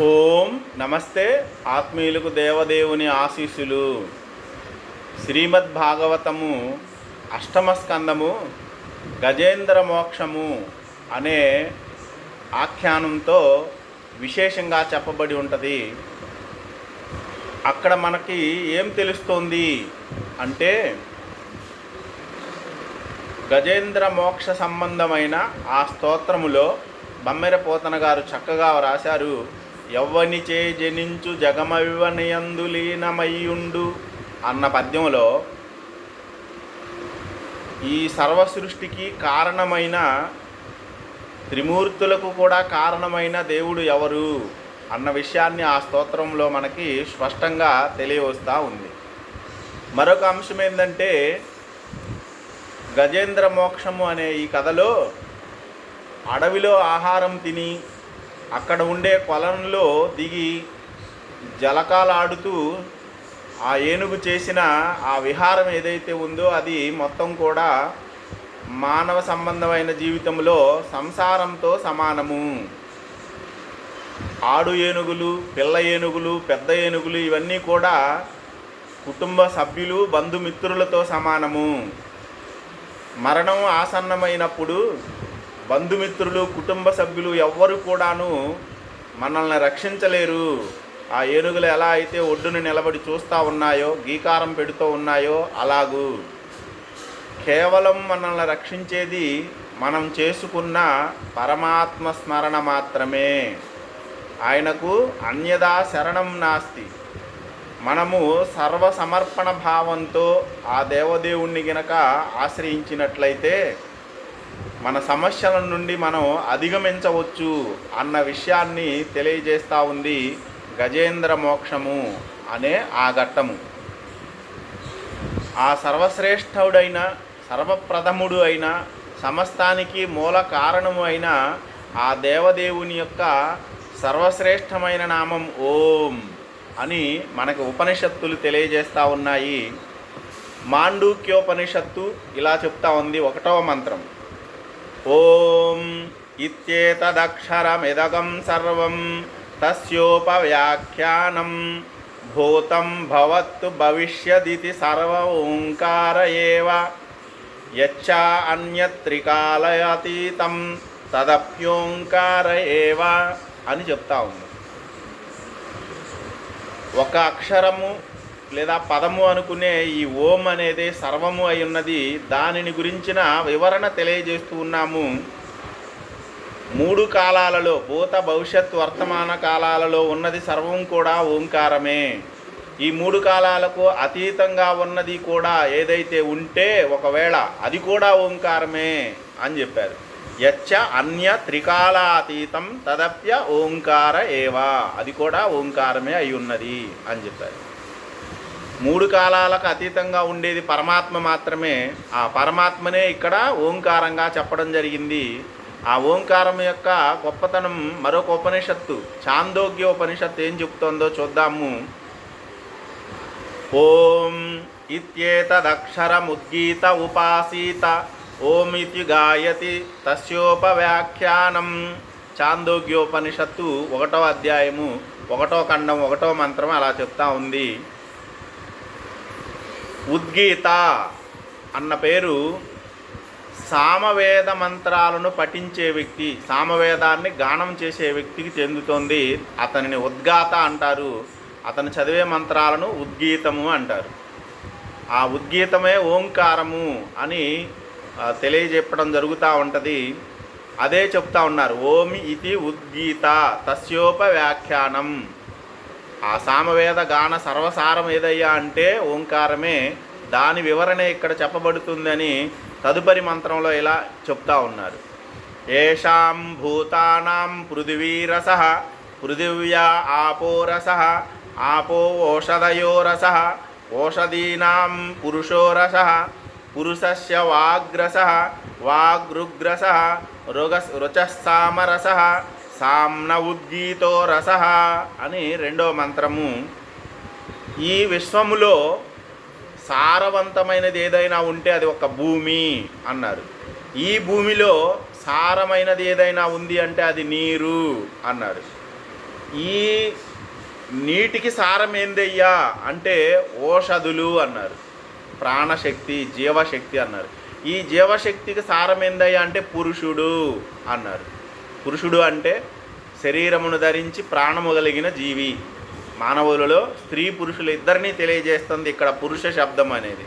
ఓం నమస్తే ఆత్మీయులకు దేవదేవుని ఆశీస్సులు. శ్రీమద్ భాగవతము అష్టమ స్కందము గజేంద్ర మోక్షము అనే ఆఖ్యానంతో విశేషంగా చెప్పబడి ఉంటుంది. అక్కడ మనకి ఏం తెలుస్తోంది అంటే గజేంద్ర మోక్ష సంబంధమైన ఆ స్తోత్రములో బమ్మెర పోతన గారు చక్కగా రాశారు. ఎవ్వనిచే జనించు జగమవివనయందులీనమయ్యుండు అన్న పద్యంలో ఈ సర్వసృష్టికి కారణమైన త్రిమూర్తులకు కూడా కారణమైన దేవుడు ఎవరు అన్న విషయాన్ని ఆ స్తోత్రంలో మనకి స్పష్టంగా తెలియవస్తూ ఉంది. మరొక అంశం ఏంటంటే గజేంద్ర మోక్షము అనే ఈ కథలో అడవిలో ఆహారం తిని అక్కడ ఉండే కొలంలో దిగి జలకాలాడుతూ ఆ ఏనుగు చేసిన ఆ విహారం ఏదైతే ఉందో అది మొత్తం కూడా మానవ సంబంధమైన జీవితంలో సంసారంతో సమానము. ఆడు ఏనుగులు పిల్ల ఏనుగులు పెద్ద ఏనుగులు ఇవన్నీ కూడా కుటుంబ సభ్యులు బంధుమిత్రులతో సమానము. మరణం ఆసన్నమైనప్పుడు బంధుమిత్రులు కుటుంబ సభ్యులు ఎవ్వరు కూడాను మనల్ని రక్షించలేరు. ఆ ఏనుగులు ఎలా అయితే ఒడ్డున నిలబడి చూస్తూ ఉన్నాయో గీకారం పెడుతూ ఉన్నాయో అలాగూ. కేవలం మనల్ని రక్షించేది మనం చేసుకున్న పరమాత్మ స్మరణ మాత్రమే. ఆయనకు అన్యదా శరణం నాస్తి. మనము సర్వసమర్పణ భావంతో ఆ దేవదేవుణ్ణి గనక ఆశ్రయించినట్లయితే మన సమస్యల నుండి మనం అధిగమించవచ్చు అన్న విషయాన్ని తెలియజేస్తూ ఉంది గజేంద్ర మోక్షము అనే ఆ ఘట్టము. ఆ సర్వశ్రేష్ఠుడైన సర్వప్రథముడు అయిన సమస్తానికి మూల కారణము అయిన ఆ దేవదేవుని యొక్క సర్వశ్రేష్టమైన నామం ఓం అని మనకు ఉపనిషత్తులు తెలియజేస్తూ ఉన్నాయి. మాండూక్యోపనిషత్తు ఇలా చెప్తా ఉంది ఒకటవ మంత్రం. ఓం ఇత్యేతదక్షరమిదగం సర్వం తస్యోపవ్యాఖ్యానం భూతం భవత్తు భవిష్యదితి సర్వ ఓంకార ఏవ యచ్చ అన్యత్రికాలయతీతం తదప్యోంకార ఏవ అని చెప్తా ఉంది. ఒక అక్షరము లేదా పదము అనుకునే ఈ ఓం అనేది సర్వము అయి ఉన్నది. దానిని గురించిన వివరణ తెలియజేస్తూ ఉన్నాము. మూడు కాలాలలో భూత భవిష్యత్ వర్తమాన కాలాలలో ఉన్నది సర్వం కూడా ఓంకారమే. ఈ మూడు కాలాలకు అతీతంగా ఉన్నది కూడా ఏదైతే ఉంటే ఒకవేళ అది కూడా ఓంకారమే అని చెప్పారు. యచ్చ అన్య త్రికాలాతీతం తదప్య ఓంకార ఏవా. అది కూడా ఓంకారమే అయి ఉన్నది అని చెప్పారు. మూడు కాలాలకు అతీతంగా ఉండేది పరమాత్మ మాత్రమే. ఆ పరమాత్మనే ఇక్కడ ఓంకారంగా చెప్పడం జరిగింది. ఆ ఓంకారం యొక్క గొప్పతనం మరొక ఉపనిషత్తు చాందోగ్య ఉపనిషత్తు ఏం చెప్తోందో చూద్దాము. ఓం ఇత్యేతదక్షరముద్గీత ఉపాసీత ఓమితి గాయతి తస్యోపవ్యాఖ్యానం. చాందోగ్యోపనిషత్తు ఒకటో అధ్యాయము ఒకటో ఖండం ఒకటో మంత్రం అలా చెప్తా ఉంది. ఉద్గీత అన్న పేరు సామవేద మంత్రాలను పఠించే వ్యక్తి సామవేదాన్ని గానం చేసే వ్యక్తికి చెందుతోంది. అతనిని ఉద్గాత అంటారు. అతను చదివే మంత్రాలను ఉద్గీతము అంటారు. ఆ ఉద్గీతమే ఓంకారము అని తెలియజెప్పడం జరుగుతూ ఉంటుంది. అదే చెప్తా ఉన్నారు. ఓమి ఇది ఉద్గీత తస్యోపవ్యాఖ్యానం. ఆ సామవేద గాన సర్వసారం ఏదయ్యా అంటే ఓంకారమే. దాని వివరణ ఇక్కడ చెప్పబడుతుందని తదుపరి మంత్రంలో ఇలా చెప్తా ఉన్నారు. ఏషాం భూతానాం పృథివీరస పృథివ్యా ఆపోరస ఆపో ఓషధయోరస ఓషధీనాం పురుషోరస పురుషస్య వాగ్రస వాగృగ్రస రుగ రుచస్సామరస సామ్న ఉద్గీతో రస అని రెండో మంత్రము. ఈ విశ్వములో సారవంతమైనది ఏదైనా ఉంటే అది ఒక భూమి అన్నారు. ఈ భూమిలో సారమైనది ఏదైనా ఉంది అంటే అది నీరు అన్నారు. ఈ నీటికి సారం ఏందయ్యా అంటే ఓషధులు అన్నారు. ప్రాణశక్తి జీవశక్తి అన్నారు. ఈ జీవశక్తికి సారం ఏందయ్యా అంటే పురుషుడు అన్నారు. పురుషుడు అంటే శరీరమును ధరించి ప్రాణము కలిగిన జీవి. మానవులలో స్త్రీ పురుషులు ఇద్దరినీ తెలియజేస్తుంది ఇక్కడ పురుష శబ్దం అనేది.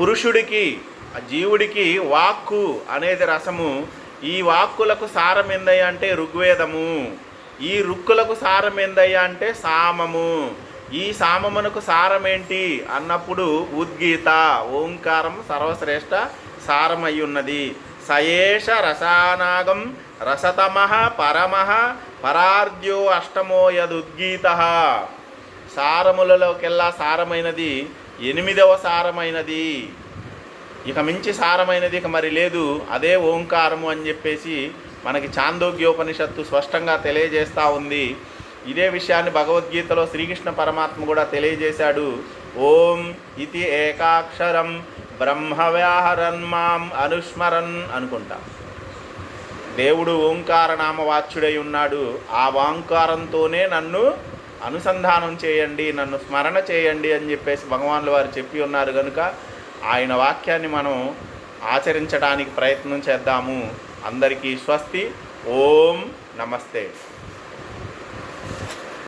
పురుషుడికి ఆ జీవుడికి వాక్కు అనేది రసము. ఈ వాక్కులకు సారం ఏందయ్యా అంటే ఋగ్వేదము. ఈ రుక్కులకు సారం ఏందయ్యా అంటే సామము. ఈ సామమునకు సారం ఏంటి? అన్నప్పుడు ఉద్గీత ఓంకారం సర్వశ్రేష్ఠ సారం ఉన్నది. సయేష రసానాగం రసతమ పరమ పరార్ధ్యో అష్టమో యదుద్గీత సారములలోకెల్లా సారమైనది ఎనిమిదవ సారమైనది. ఇక మించి సారమైనది ఇక మరి లేదు. అదే ఓంకారము అని చెప్పేసి మనకి చాందోగ్యోపనిషత్తు స్పష్టంగా తెలియజేస్తూ ఉంది. ఇదే విషయాన్ని భగవద్గీతలో శ్రీకృష్ణ పరమాత్మ కూడా తెలియజేశాడు. ఓం ఇది ఏకాక్షరం బ్రహ్మవ్యాహరన్ మాం అనుస్మరన్ అనుకుంటా. దేవుడు ఓంకార నామవాచ్యుడై ఉన్నాడు. ఆ ఓంకారంతోనే నన్ను అనుసంధానం చేయండి నన్ను స్మరణ చేయండి అని చెప్పేసి భగవాన్లు వారు చెప్పి ఉన్నారు కనుక ఆయన వాక్యాన్ని మనం ఆచరించడానికి ప్రయత్నం చేద్దాము. అందరికీ స్వస్తి. ఓం నమస్తే.